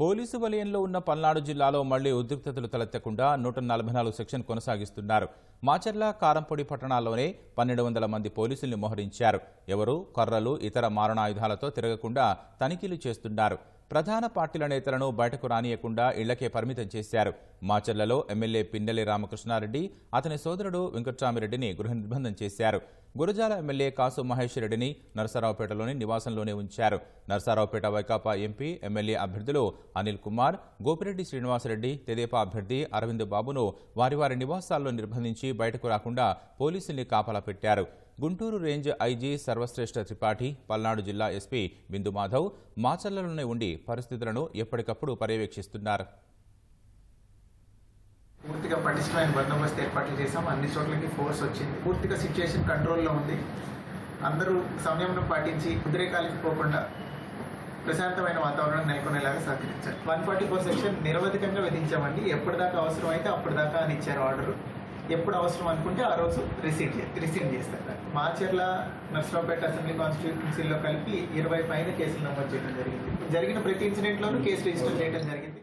Police వలయంలో ఉన్న పల్నాడు జిల్లాలో మళ్ళీ ఉద్రిక్తతలు తలెత్తకుండా నూట నలభై నాలుగు సెక్షన్ కొనసాగిస్తున్నారు. మాచర్ల కారంపొడి పట్టణాల్లోనే పన్నెండు వందల మంది పోలీసుల్ని మోహరించారు. ఎవరు? కర్రలు ఇతర మారణాయుధాలతో తిరగకుండా తనిఖీలు చేస్తున్నారు. ప్రధాన పార్టీల నేతలను బయటకు రానియకుండా ఇళ్ళకే పరిమితం చేశారు. మాచర్లలో ఎమ్మెల్యే పిన్నెల్లి రామకృష్ణారెడ్డి అతని సోదరుడు వెంకట్రామిరెడ్డిని గృహ నిర్బంధం చేశారు. గురజాల ఎమ్మెల్యే కాసు మహేష్ రెడ్డిని నరసరావుపేటలోని నివాసంలోనే ఉంచారు. నరసరావుపేట వైకాపా ఎంపీ ఎమ్మెల్యే అభ్యర్థులు అనిల్ కుమార్ గోపిరెడ్డి శ్రీనివాసరెడ్డి తెదేపా అభ్యర్థి అరవింద్ బాబును వారి వారి నివాసాల్లో నిర్బంధించి బయటకు రాకుండా పోలీసుల్ని కాపలా పెట్టారు. గుంటూరు రేంజ్ ఐజీ సర్వశ్రేష్ఠ త్రిపాఠి పల్నాడు జిల్లా ఎస్పీ బిందు మాధవ్ మాచర్లలోనే ఉండి పరిస్థితులను ఎప్పటికప్పుడు పర్యవేక్షిస్తున్నారు. పూర్తిగా పటిష్టమైన బందోబస్తు ఏర్పాట్లు చేశాం. అన్ని చోట్లకి ఫోర్స్ వచ్చింది. పూర్తిగా సిచ్యుయేషన్ కంట్రోల్లో ఉంది. అందరూ సంయమనం పాటించి ఉద్రేకాలకి పోకుండా ప్రశాంతమైన వాతావరణం నెలకొనేలాగా సహకరించారు వన్ ఫార్టీ ఫోర్ సెక్షన్ నిరవధికంగా విధించామండి. ఎప్పటిదాకా అవసరం అయితే అప్పటిదాకా అని ఇచ్చారు ఆర్డరు. ఎప్పుడు అవసరం అనుకుంటే ఆ రోజు రిసీవ్ చే రిసీవ్ చేస్తారు. మాచర్ల నర్సరావుపేట అసెంబ్లీ కాన్స్టిట్యూన్సీలో కలిపి ఇరవై పైన కేసులు నమోదు చేయడం జరిగింది. జరిగిన ప్రతి ఇన్సిడెంట్లోనూ కేసు రిజిస్టర్ చేయడం జరిగింది.